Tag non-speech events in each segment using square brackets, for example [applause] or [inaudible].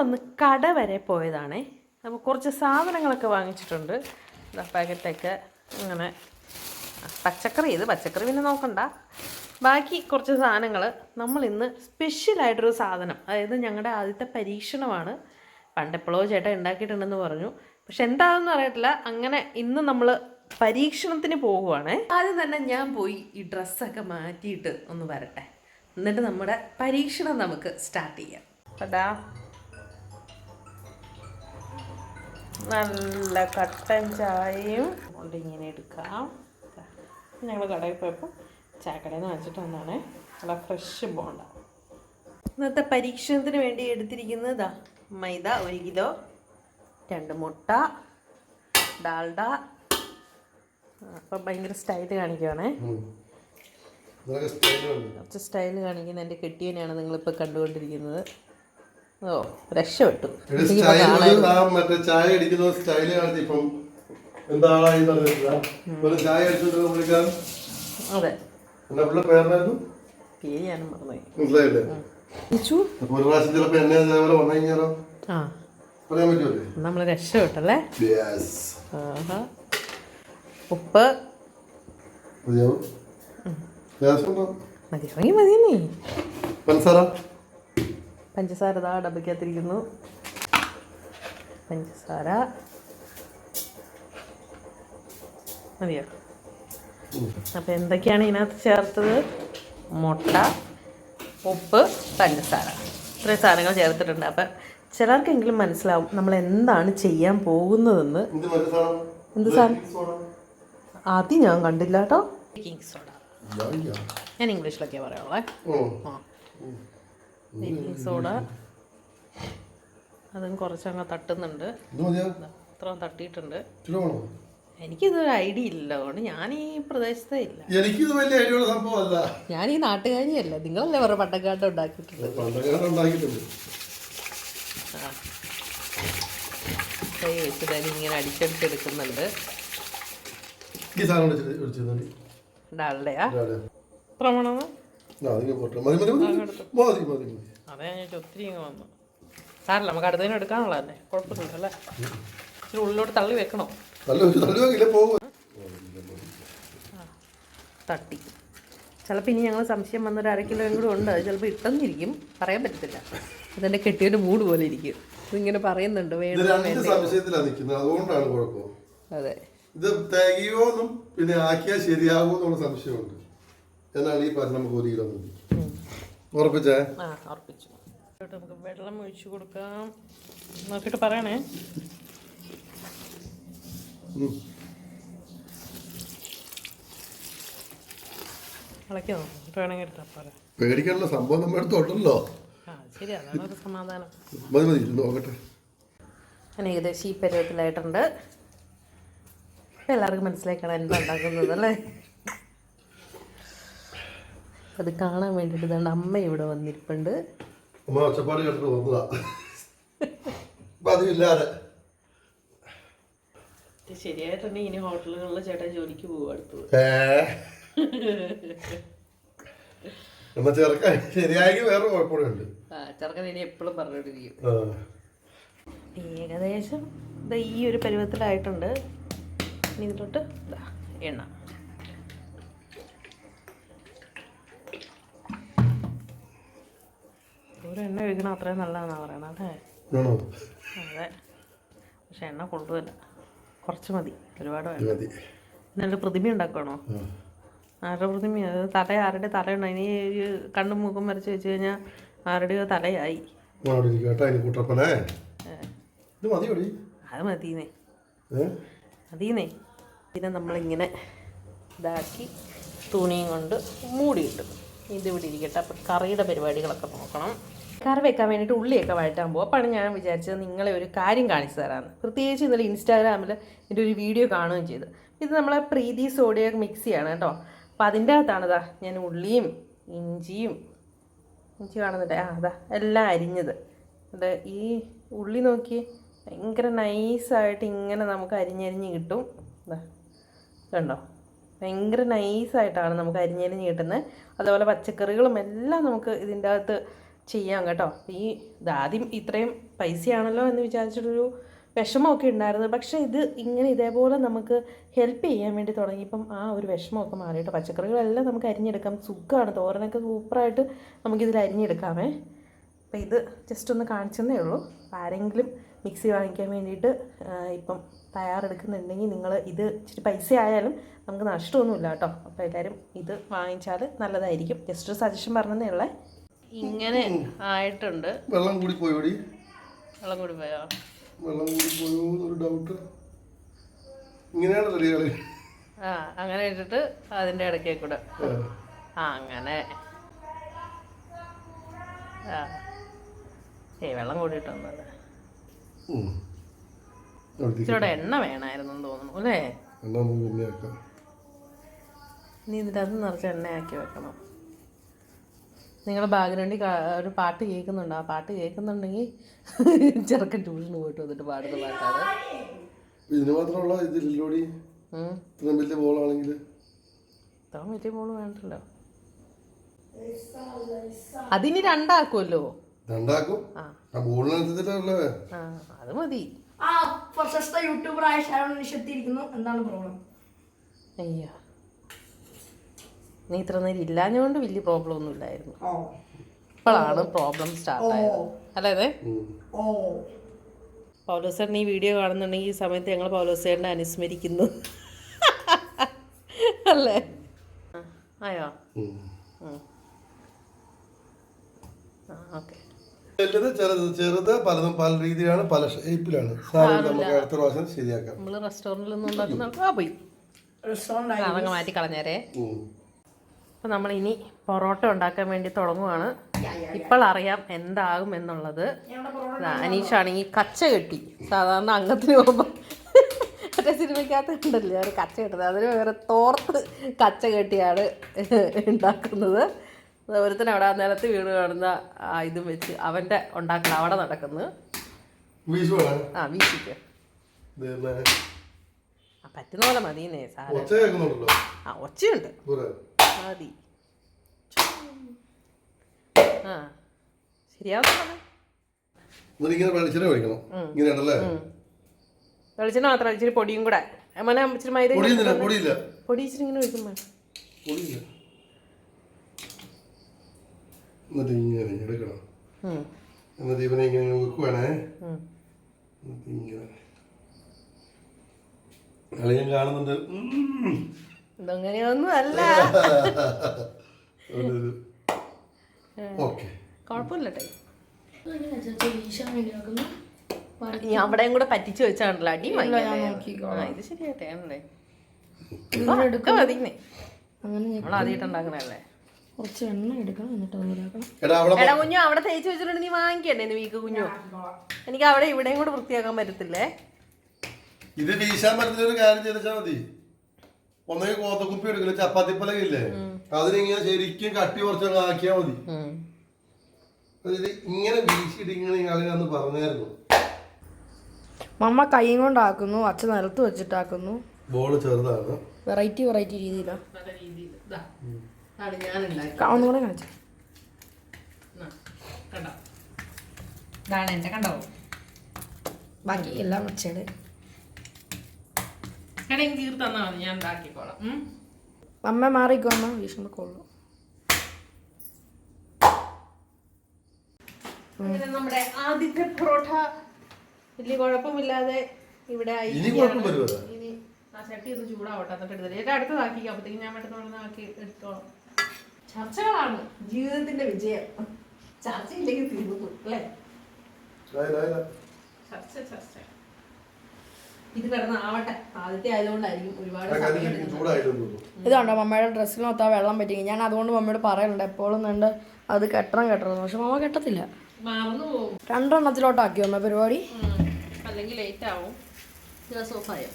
ഞങ്ങളൊന്ന് കട വരെ പോയതാണേ. അപ്പോൾ കുറച്ച് സാധനങ്ങളൊക്കെ വാങ്ങിച്ചിട്ടുണ്ട്. പാക്കറ്റൊക്കെ ഇങ്ങനെ. പച്ചക്കറി ഇത് പച്ചക്കറി പിന്നെ നോക്കണ്ട. ബാക്കി കുറച്ച് സാധനങ്ങൾ നമ്മൾ ഇന്ന് സ്പെഷ്യലായിട്ടൊരു സാധനം അതായത് ഞങ്ങളുടെ ആദ്യത്തെ പരീക്ഷണമാണ്. പണ്ടെപ്പോഴോ ചേട്ടൻ ഉണ്ടാക്കിയിട്ടുണ്ടെന്ന് പറഞ്ഞു. പക്ഷെ എന്താണെന്ന് അറിയത്തില്ല. അങ്ങനെ ഇന്ന് നമ്മൾ പരീക്ഷണത്തിന് പോകുവാണേ ആദ്യം തന്നെ ഞാൻ പോയി ഈ ഡ്രസ്സൊക്കെ മാറ്റിയിട്ട് ഒന്ന് വരട്ടെ. എന്നിട്ട് നമ്മുടെ പരീക്ഷണം നമുക്ക് സ്റ്റാർട്ട് ചെയ്യാം. അടാ നല്ല കട്ടൻ ചായയും കൊണ്ട് ഇങ്ങനെ എടുക്കാം. ഞങ്ങൾ കടയിൽ പോയപ്പോൾ ചായക്കടയിൽ നിന്ന് വാങ്ങിച്ചിട്ട് വന്നാണ് നല്ല ഫ്രഷ് ബോണ്ട. ഇന്നത്തെ പരീക്ഷണത്തിന് വേണ്ടി എടുത്തിരിക്കുന്നത് മൈദ ഒരു കിലോ രണ്ട് മുട്ട ഡാൽഡ. അപ്പം ഭയങ്കര സ്റ്റൈൽ കാണിക്കുവാണേ. കുറച്ച് സ്റ്റൈൽ കാണിക്കുന്ന എന്റെ കെട്ടിയനെയാണ് നിങ്ങളിപ്പോൾ കണ്ടുകൊണ്ടിരിക്കുന്നത്. ഓ രക്ഷപ്പെട്ടു. ചായ അടിക്കുന്ന സ്റ്റൈൽ ഇപ്പം. എന്താളായി ഒരു ചായ അടിച്ചിട്ട് വിളിക്കാൻ അതെ. പിള്ളേ പേരായിരുന്നു മനസ്സിലായില്ലേ? ഒരു പ്രാവശ്യം ചിലപ്പോ എന്നെ അതേപോലെ വന്നു കഴിഞ്ഞാലോ? ആ. പറയാൻ പറ്റുമല്ലേ? നമ്മൾ രക്ഷപ്പെട്ടല്ലേ? ഉപ്പ്. മതിയാവും. മതിയെന്നേ പഞ്ചസാര പഞ്ചസാര ഇതാ ഡബയ്ക്കകത്തിരിക്കുന്നു പഞ്ചസാര. മതിയോ? അപ്പോൾ എന്തൊക്കെയാണ് ഇതിനകത്ത് ചേർത്തത്? മുട്ട ഉപ്പ് പഞ്ചസാര. ഇത്രയും സാധനങ്ങൾ ചേർത്തിട്ടുണ്ട്. അപ്പം ചിലർക്കെങ്കിലും മനസ്സിലാവും നമ്മൾ എന്താണ് ചെയ്യാൻ പോകുന്നതെന്ന്. എന്ത് സാധനം. ആദ്യം ഞാൻ കണ്ടില്ല കേട്ടോ. Baking soda. ഞാൻ ഇംഗ്ലീഷിലൊക്കെ പറയുള്ളേ. ഓ ആ. Baking soda. അതും കുറച്ചങ്ങ് തട്ടുന്നുണ്ട്. അത്ര തട്ടിയിട്ടുണ്ട്. എനിക്കിതൊരു ഐഡിയ ഇല്ല അതുകൊണ്ട് ഞാൻ ഈ പ്രദേശത്തേ ഇല്ല. എനിക്കിത് വലിയ ഐഡിയ സംഭവമല്ല. ഞാൻ ഈ നാട്ടുകാരിയല്ല നിങ്ങളല്ലേ വേറെ പട്ടക്കാട്ട് ഉണ്ടാക്കിയിട്ടുണ്ട്. കൈ വെച്ചിട്ട് അതിങ്ങനെ അടിച്ചടിച്ചെടുക്കുന്നുണ്ട്. ഈ സാധനം ഡാളുടെയാ എത്ര പ്രമാണം ആ, അതിങ്ങ് പോട്ടെ. മതി മതി മതി മതി. മതി മതി അതെ ഞാൻ ഒത്തിരി ഇങ്ങ് വന്നു. സാരല്ല നമുക്ക് അടുത്തതിന് എടുക്കാനുള്ളതല്ലേ കുഴപ്പമൊന്നുമില്ല അല്ലേ? ഇച്ചിരി ഉള്ളിലോട്ട് തള്ളി വെക്കണോ? ഒരു തള്ളി വാങ്ങില്ല പോകും തട്ടി. ചിലപ്പോൾ ഇനി ഞങ്ങൾ സംശയം വന്നൊരു അര കിലോയും കൂടെ ഉണ്ട്. അത് ചിലപ്പോൾ ഇട്ടെന്നിരിക്കും. പറയാൻ പറ്റത്തില്ല. അതെന്റെ കെട്ടിയൊരു മൂട് പോലെ ഇരിക്കും. ഇതിങ്ങനെ പറയുന്നുണ്ട് വേണം അതുകൊണ്ടാണ് കുഴപ്പം. അതെ. ഇത് തികയോന്നും പിന്നെ ആക്കിയാൽ ശരിയാകുമോ എന്നുള്ള സംശയമുണ്ട്. എന്നാണ് ഈ പറഞ്ഞ നമുക്ക് ഒരു കിലോ മതി ഉറപ്പിച്ചേ? നമുക്ക് വെള്ളം ഒഴിച്ചു കൊടുക്കാം. നോക്കിയിട്ട് പറയണേ. പേടിക്കാനുള്ള സംഭവം നമ്മുടെ അടുത്തുണ്ടല്ലോ മതി മതി. നോക്കട്ടെ. ഞാൻ ഏകദേശം ഈ പരുവത്തിലായിട്ടുണ്ട്. എല്ലാവർക്കും മനസ്സിലാക്കണം എന്താ ഉണ്ടാക്കുന്നത് അല്ലേ? അത് കാണാൻ വേണ്ടിയിട്ട് ഇതാണ്ട് അമ്മ ഇവിടെ വന്നിരിപ്പുണ്ട്. അമ്മ ഒച്ചപ്പാട് കേട്ടിട്ട് വന്നതാ പതിവില്ലാതെ. ശരിയായിട്ടുണ്ടെങ്കിൽ ഇനി ഹോട്ടലുകളിൽ ചേട്ടൻ ജോലിക്ക് പോകും അടുത്തത് എന്നാ ചെറുക്കാൻ ശരിയായെങ്കിൽ വേറെ കുഴപ്പമുണ്ട്. ചെറുക്കൻ ഇനി എപ്പോഴും പറഞ്ഞോണ്ടിരിക്കും. ഏകദേശം ഈ ഒരു പരുവത്തിലായിട്ടുണ്ട്. ഇനി ഇതിലോട്ട് എണ്ണ. ഒരു എണ്ണ ഒഴിക്കണം അത്രയും നല്ലതാണെന്നാണ് പറയണത് അല്ലേ? അതെ. പക്ഷെ എണ്ണ കൊള്ളുമല്ല കുറച്ച് മതി ഒരുപാട് മതി. നല്ല പ്രതിമ ഉണ്ടാക്കണോ. ആരുടെ പ്രതിമ അത് തല ആരുടെ തലയുണ്ടോ? ഇനി ഒരു കണ്ണും മൂക്കും വരച്ച് വെച്ച് കഴിഞ്ഞാൽ ആരുടെയോ തലയായി. അത് മതിന്നേ. ഏ? പിന്നെ നമ്മളിങ്ങനെ ഇതാക്കി തുണിയും കൊണ്ട് മൂടിയിട്ടു ഇതിവിടെ ഇരിക്കട്ടെ. അപ്പം കറിയുടെ പരിപാടികളൊക്കെ നോക്കണം. കറി വെക്കാൻ വേണ്ടിയിട്ട് ഉള്ളിയൊക്കെ വഴറ്റാൻ പോകും അപ്പോഴാണ് ഞാൻ വിചാരിച്ചത് നിങ്ങളെ ഒരു കാര്യം കാണിച്ചു തരാമെന്ന് പ്രത്യേകിച്ച് ഇന്നലെ ഇൻസ്റ്റാഗ്രാമിൽ എന്റെ ഒരു വീഡിയോ കാണുകയും ചെയ്തു. ഇത് നമ്മളെ പ്രീതി സോഡിയ മിക്സിയാണ് കേട്ടോ. അപ്പോൾ അതിന്റെ അകത്താണിതാ ഞാൻ ഉള്ളിയും ഇഞ്ചിയും ഇഞ്ചി കാണുന്നുണ്ട്. ആ അതാ എല്ലാം അരിഞ്ഞത്. അത് ഈ ഉള്ളി നോക്കി ഭയങ്കര നൈസായിട്ട് ഇങ്ങനെ നമുക്ക് അരിഞ്ഞരിഞ്ഞ് കിട്ടും. കണ്ടോ? ഭയങ്കര നൈസായിട്ടാണ് നമുക്ക് അരിഞ്ഞരിഞ്ഞ് കിട്ടുന്നത്. അതുപോലെ പച്ചക്കറികളും എല്ലാം നമുക്ക് ഇതിന്റെ അകത്ത് ചെയ്യാം കേട്ടോ. ഈ ഇതാദ്യം ഇത്രയും പൈസയാണല്ലോ എന്ന് വിചാരിച്ചിട്ടൊരു വിഷമമൊക്കെ ഉണ്ടായിരുന്നു. പക്ഷേ ഇത് ഇങ്ങനെ ഇതേപോലെ നമുക്ക് ഹെൽപ്പ് ചെയ്യാൻ വേണ്ടി തുടങ്ങിയപ്പം ആ ഒരു വിഷമമൊക്കെ മാറിയിട്ട് പച്ചക്കറികളെല്ലാം നമുക്ക് അരിഞ്ഞെടുക്കാം. സുഖമാണ്. തോരനൊക്കെ സൂപ്പറായിട്ട് നമുക്കിതിൽ അരിഞ്ഞെടുക്കാമേ. അപ്പോൾ ഇത് ജസ്റ്റ് ഒന്ന് കാണിച്ചെന്നേ ഉള്ളൂ. ആരെങ്കിലും മിക്സി വാങ്ങിക്കാൻ വേണ്ടിയിട്ട് ഇപ്പം തയ്യാറെടുക്കുന്നുണ്ടെങ്കിൽ നിങ്ങൾ ഇത് ഇച്ചിരി പൈസ ആയാലും നമുക്ക് നഷ്ടമൊന്നുമില്ല കേട്ടോ. അപ്പോൾ എല്ലാവരും ഇത് വാങ്ങിച്ചാൽ നല്ലതായിരിക്കും. ജസ്റ്റ് ഒരു സജഷൻ പറഞ്ഞതേ ഉള്ളേ. ഇങ്ങനെ ആയിട്ടുണ്ട്. വെള്ളം കൂടി പോയോടി വെള്ളം കൂടി പോയോ? വെള്ളം കൂടി പോയോ ഒരു ഡൗട്ട് ഇങ്ങനെയാണല്ലോ കളി ആ അങ്ങനെ ഇട്ടിട്ട് അതിന്റെ ഇടയ്ക്കേ കൂടെ. ആ. അങ്ങനെ. ആ. ഏയ് വെള്ളം കൂടിയിട്ടൊന്നുമല്ല ഇച്ചിരിയുടെ എണ്ണ വേണമായിരുന്നു തോന്നുന്നു അല്ലേ? നീ എന്നിട്ട് അത് നിറച്ച് എണ്ണയാക്കി വെക്കണം. നിങ്ങളുടെ ബാക്ക്ഗ്രൗണ്ടിൽ ഒരു പാട്ട് കേൾക്കുന്നുണ്ട്? ആ പാട്ട് കേൾക്കുന്നുണ്ടെങ്കിൽ ചെറുക്കൻ ട്യൂഷന് പോയിട്ട് വന്നിട്ട് പാടുന്ന പാട്ടാണ്. ഇതിന് മാത്രമുള്ള ഇതില്ലോടി ഉം. ഇത്രയും വലിയ ബോളാണെങ്കിൽ ഇത്ര വലിയ ബോൾ വേണ്ടല്ലോ. അതിനി രണ്ടാക്കുമല്ലോ രണ്ടാക്കും? ആ. ആ ആ അത് മതി. ആ പ്രശസ്ത യൂട്യൂബറായ ഷാരോൺ നിഷത്തിയിരിക്കുന്നു എന്താണ് പ്രോബ്ലം? അയ്യോ. നീ ഇത്ര നേരം ഇല്ലാഞ്ഞുകൊണ്ട് വലിയ പ്രോബ്ലം ഒന്നും ഇല്ലായിരുന്നു. ഓ. ഇപ്പോഴാണ് പ്രോബ്ലം സ്റ്റാർട്ട് ആയത്. അല്ലേ പൗലോസേട്ടൻ ഈ വീഡിയോ കാണുന്നുണ്ടെങ്കിൽ ഈ സമയത്ത് ഞങ്ങൾ പൗലോസേട്ടനെ അനുസ്മരിക്കുന്നു. [laughs] അല്ലേ? ആയോ? ഓക്കെ. വലുത് ചെറുത് ചെറുത് പലതും പല രീതിയിലാണ് പല ഷേപ്പിലാണ് സാധനം നമുക്ക് അടുത്ത പ്രാവശ്യം ശരിയാക്കാം. നമ്മൾ റെസ്റ്റോറന്റിൽ നിന്ന് ഉണ്ടാക്കുന്ന ആ പോയി. മാറ്റി കളഞ്ഞേരേ. അപ്പോൾ നമ്മൾ ഇനി പൊറോട്ട ഉണ്ടാക്കാൻ വേണ്ടി തുടങ്ങുവാണ്. ഇപ്പോൾ അറിയാം എന്താകും എന്നുള്ളത്. അനീഷാണെങ്കിൽ കച്ച കെട്ടി. സാധാരണ അംഗത്തിന് പോകുമ്പോൾ മറ്റേ സിനിമയ്ക്കകത്ത് ഉണ്ടല്ലേ ഒരു കച്ച കെട്ടുന്നത്. അതിന് വേറെ തോർത്ത് കച്ച കെട്ടിയാണ് ഉണ്ടാക്കുന്നത്. ഒരുത്തൻ അവിടെ ആ നിലത്ത് വീണ് കാണുന്ന ആ ഇതും വെച്ച് അവന്റെ ഉണ്ടാക്കുന്ന അവിടെ നടക്കുന്നു. ആ വീശിക്ക്. പറ്റുന്ന പോലെ മതിയെന്നേ സാറേ. ആ ഒച്ചയുണ്ട്. മതി ആ ശരിയാവുന്നു ഇങ്ങനെ വെളിച്ചെണ്ണ ഒഴിക്കണം വെളിച്ചെണ്ണ മാത്രം ഇച്ചിരി പൊടിയും കൂടെ. മോനെ ഇച്ചിരി മൈദ പൊടി ഇച്ചിരി ഇങ്ങനെ ഒഴിക്കുമ്പോൾ എന്നിട്ട് ഇങ്ങനെ എടുക്കണം. എന്നിട്ട് ഇവനെ ഇങ്ങനെ വെക്കുവാണേ എന്നിട്ട് ഇങ്ങനെ. കളിയും കാണുന്നുണ്ട്. ഇതങ്ങനെയൊന്നും അല്ല. അവിടെയും കൂടെ പറ്റിച്ച് വെച്ചാണല്ലോ അടി ഇത് ശരിയാട്ടെ ആണല്ലേ? കുറച്ച് എണ്ണ എടുക്കണം എന്നിട്ട് കുഞ്ഞു അവിടെ തേച്ച് വെച്ചിട്ടുണ്ട് നീ വാങ്ങിക്കണ്ടേ വീക്ക് കുഞ്ഞു? എനിക്ക് അവിടെ ഇവിടെയും കൂടെ വൃത്തിയാക്കാൻ പറ്റത്തില്ലേ? ഇത് വീശാൻ പറ്റുന്ന ഒരു കാര്യം ചെയ്താൽ മതി. ഒന്നെങ്കിൽ കോത്തക്കുപ്പി എടുക്കില്ല ചപ്പാത്തിപ്പലകില്ലേ അതിനിങ്ങനെ ശരിക്കും കട്ടി കുറച്ചങ്ങ് ആക്കിയാൽ മതി. ഇങ്ങനെ വീശിയിട്ട് ഇങ്ങനെ കളിയാന്ന് പറഞ്ഞായിരുന്നു. മമ്മ കൈയും കൊണ്ടാക്കുന്നു അച്ഛൻ നിലത്ത് വെച്ചിട്ടാക്കുന്നു. ബോൾ ചെറുതാണ്. വെറൈറ്റി വെറൈറ്റി രീതിയിലാണ് ഒന്നുകൂടെ കാണിച്ചു. കണ്ടോ? ഇതാണ് എന്റെ കണ്ടോ? ബാക്കി എല്ലാം അച്ഛയുടെ എടാ എനിക്ക് തീർത്ത് തന്നാൽ മതി ഞാൻ ഉണ്ടാക്കിക്കോളാം. അമ്മ മാറിക്കോ അമ്മ. വീശുമ്പോൾ കൊള്ളു. അങ്ങനെ നമ്മുടെ ആദ്യത്തെ പൊറോട്ട. വലിയ കുഴപ്പമില്ലാതെ ഇവിടെ ഇനി. കുഴപ്പം വരുമോ ഇനി ആ ചട്ടി ഒന്ന് ചൂടാവട്ടെ എന്നിട്ട് എടുത്തില്ല ഏറ്റവും അടുത്തതാക്കി അപ്പത്തേക്ക് ഞാൻ പെട്ടെന്ന് പെട്ടെന്ന് ആക്കി എടുത്തോളാം. ചർച്ചകളാണ് ജീവിതത്തിന്റെ വിജയം. ചർച്ചയില്ലെങ്കിൽ തീർന്നു അല്ലേ? ചർച്ച ചർച്ച. ഇത് കിടന്ന് ആവട്ടെ ആദ്യത്തെ ആയതുകൊണ്ടായിരിക്കും ഒരുപാട് ഇതുണ്ടോ മമ്മയുടെ ഡ്രസ്സിൽ ആ വെള്ളം പറ്റി ഞാൻ അതുകൊണ്ട് മമ്മയോട് പറയലുണ്ട് എപ്പോഴും ഉണ്ട് അത് കെട്ടണം കെട്ടണം. പക്ഷെ മമ്മ കെട്ടത്തില്ല. രണ്ടെണ്ണത്തിലോട്ടാക്കിയോ അമ്മ പരിപാടി. അല്ലെങ്കിൽ ലേറ്റ് ആവും.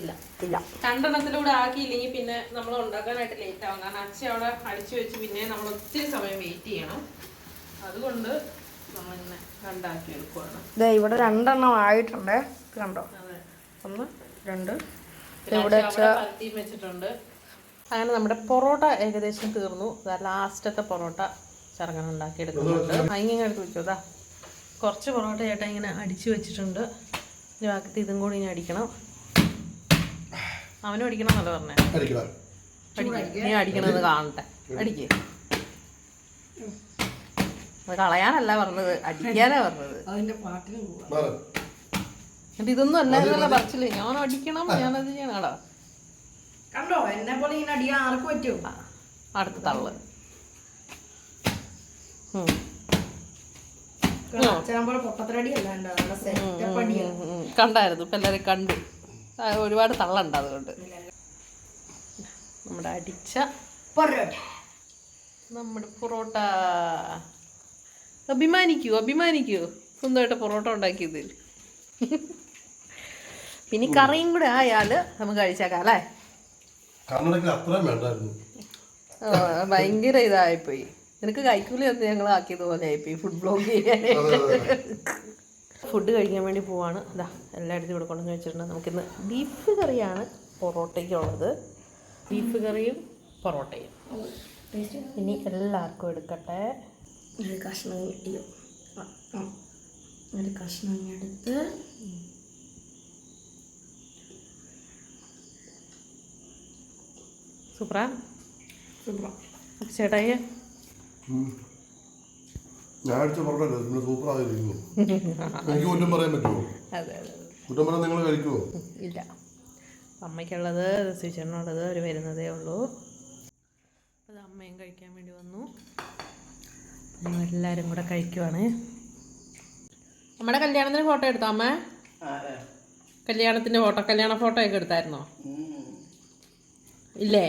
ഇല്ല. ഇല്ല. രണ്ടെണ്ണത്തിലൂടെ ആക്കിയില്ലെങ്കിൽ പിന്നെ നമ്മൾ ഉണ്ടാക്കാനായിട്ട് ലേറ്റ് ആവും. കാരണം അച്ഛ അവിടെ അടിച്ചു വെച്ച് പിന്നെ നമ്മൾ ഒത്തിരി സമയം വെയിറ്റ് ചെയ്യണം. അതുകൊണ്ട് നമ്മൾ ഇന്ന് രണ്ടാക്കി എടുക്കുവാണ്. ദേ ഇവിടെ രണ്ടെണ്ണം ആയിട്ടുണ്ട്. കണ്ടോ? ഒന്ന് രണ്ട്. ഇവിടെ വെച്ചിട്ടുണ്ട്. അങ്ങനെ നമ്മുടെ പൊറോട്ട ഏകദേശം തീർന്നു. ലാസ്റ്റത്തെ പൊറോട്ട ചെറുങ്ങനെ ഉണ്ടാക്കി എടുക്കുന്നുണ്ട് അങ്ങനെ എടുത്ത് വെച്ചോതാ കുറച്ച് പൊറോട്ട ചേട്ടാ ഇങ്ങനെ അടിച്ചു വെച്ചിട്ടുണ്ട്. ഇനി ബാക്കി ഇതും കൂടി ഇനി അടിക്കണം. അവനും അടിക്കണം എന്നല്ല പറഞ്ഞേ. നീ അടിക്കണമെന്ന് കാണട്ടെ. അടിക്കേ. അത് കളയാനല്ല പറഞ്ഞത്. അടിക്കാനാ പറഞ്ഞത്. അതിന്റെ പാട്ടിന് പോവാ. എന്നിട്ട് ഇതൊന്നും അല്ലായിരുന്നല്ല പറച്ചില്ലേ ഞാൻ അടിക്കണം ഞാനത് ചെയ്യണടാ. കണ്ടോ? എന്നെ പോലെ ഇങ്ങനെ അടിയാ ആർക്ക് പറ്റും? അടുത്ത തള്ളു. കണ്ടായിരുന്നു ഇപ്പം എല്ലാവരും കണ്ടു. ഒരുപാട് തള്ളണ്ട അതുകൊണ്ട്. നമ്മുടെ അടിച്ച പൊറോട്ട. നമ്മുടെ പൊറോട്ട. അഭിമാനിക്കൂ അഭിമാനിക്കൂ. സ്വന്തമായിട്ട് പൊറോട്ട ഉണ്ടാക്കിയതിൽ. പിന്നെ കറിയും കൂടെ ആയാൽ നമുക്ക് കഴിച്ചേക്കാം അല്ലേ? കണ്ണടക്കിൽ അത്രയും വേണ്ടായിരുന്നു. ആ, ഭയങ്കര ഇതായിപ്പോയി. നിനക്ക് കൈക്കൂലി ഒന്ന് ഞങ്ങൾ ആക്കിയത് പോലെ ആയിപ്പോയി ഫുഡ് ബ്ലോഗ് ചെയ്യാനായിട്ട്. ഫുഡ് കഴിക്കാൻ വേണ്ടി പോവാണ്. ഇതാ എല്ലായിടത്തും ഇവിടെ കൊണ്ടുവന്ന് കഴിച്ചിട്ടുണ്ട് നമുക്കിന്ന് ബീഫ് കറിയാണ് പൊറോട്ടയ്ക്കുള്ളത്. ബീഫ് കറിയും പൊറോട്ടയും. ഇനി എല്ലാവർക്കും എടുക്കട്ടെ. ഒരു കഷ്ണം കിട്ടിയോ. ഒരു കഷ്ണം എടുത്ത് സൂപ്പറാ? സൂപ്പർ ചേട്ടായി. ഞാൻ അടിച്ച [laughs] എനിക്ക് കുറ്റം പറയാൻ പറ്റുമോ അതെ അതെ അതെ. കുറ്റം പറയാൻ നിങ്ങൾ കഴിക്കുമോ ഇല്ല. അമ്മയ്ക്കുള്ളത് സ്വിച്ചറിനുള്ളത് അവർ വരുന്നതേ ഉള്ളൂ. അത് അമ്മയും കഴിക്കാൻ വേണ്ടി വന്നു. എല്ലാരും എല്ലാവരും കൂടെ കഴിക്കുവാണ്. നമ്മുടെ കല്യാണത്തിന് ഫോട്ടോ എടുത്തോ അമ്മ? കല്യാണത്തിന്റെ ഫോട്ടോ കല്യാണ ഫോട്ടോ ഒക്കെ എടുത്തായിരുന്നോ ഇല്ലേ?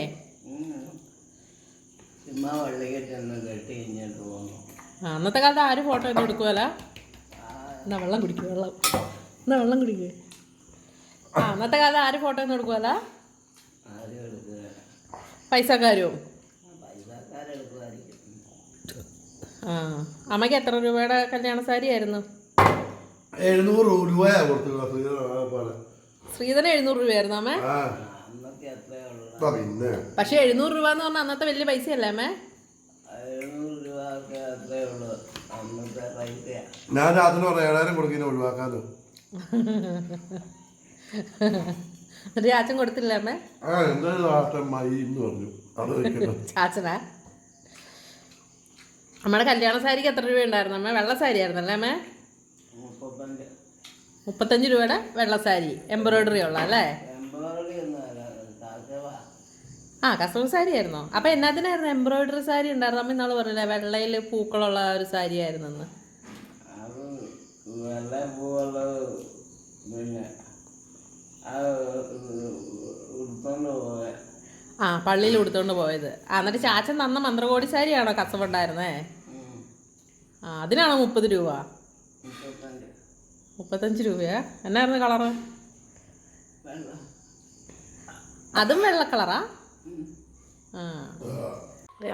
ചുമ്മാ വള്ളിക്കെട്ടൊന്ന് കെട്ടി കഴിഞ്ഞിട്ട് പോന്നു ആ അന്നത്തെ കാലത്ത് ആരും ഫോട്ടോ ഒന്നും എടുക്കുമല്ല എന്നാ വെള്ളം കുടിക്കുക വെള്ളം. എന്നാ വെള്ളം കുടിക്കുക ആ അന്നത്തെ കാലത്ത് ആരും ഫോട്ടോ ഒന്നും എടുക്കുമല്ല ആരും എടുക്കുക പൈസക്കാരും? പൈസക്കാരെടുക്കുമായിരിക്കും ആ അമ്മയ്ക്ക് എത്ര രൂപയുടെ കല്യാണ സാരി ആയിരുന്നു? എഴുന്നൂറ് രൂപയാ ശ്രീധന ശ്രീധരൻ എഴുന്നൂറ് രൂപയായിരുന്നു അമ്മേ ആ അന്നൊക്കെ എത്രയേ ഉള്ളൂ ആ, പിന്നെ. പക്ഷെ എഴുന്നൂറ് രൂപ എന്ന് പറഞ്ഞാൽ അന്നത്തെ വലിയ പൈസയല്ലേ അമ്മേ? എഴുന്നൂറ് രൂപ ഒക്കെ അത്രയേ ഉള്ളൂ ഞാൻ രാത്രി പറയാം ഏഴായിരം കൊടുക്കുന്ന ഒഴിവാക്കാന്ന് ചാച്ചൻ കൊടുത്തില്ല അമ്മേ? ആ എന്ന് പറഞ്ഞു. അത് ചാച്ചനാ? നമ്മുടെ കല്യാണ സാരിക്ക് എത്ര രൂപ ഉണ്ടായിരുന്നു അമ്മ? വെള്ള സാരി ആയിരുന്നല്ലേ അമ്മേ? അമ്മ മുപ്പത്തഞ്ച് രൂപയുടെ വെള്ള സാരി എംബ്രോയിഡറി ഉള്ള അല്ലേ എംബ്രോയിഡറി ഒന്നും അല്ല കാശവാ ആ കസ്റ്റമർ സാരി ആയിരുന്നോ അപ്പൊ എന്നാത്തിനായിരുന്നു എംബ്രോയിഡറി സാരി ഉണ്ടായിരുന്നു? അമ്മ ഇന്നാൾ പറഞ്ഞില്ലേ വെള്ളയിൽ പൂക്കളുള്ള ഒരു സാരി ആയിരുന്നെന്ന് ആ പള്ളിയിൽ ഉടുത്തോണ്ട് പോയത്. ആ എന്നിട്ട് ചാച്ചൻ തന്ന മന്ത്രകോടി സാരിയാണോ കസവുണ്ടായിരുന്നേ? ആ അതിനാണോ മുപ്പത് രൂപ? മുപ്പത്തഞ്ച് രൂപയാ? എന്നായിരുന്നു കളറ്? അതും വെള്ള കളറാ?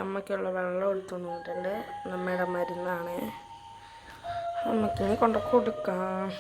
അമ്മയ്ക്കുള്ള വെള്ളം എടുത്തോണ്ട് വന്നിട്ടുണ്ട്. അമ്മയുടെ മരുന്നാണ്. അമ്മയ്ക്കിനി കൊണ്ട കൊടുക്കാം.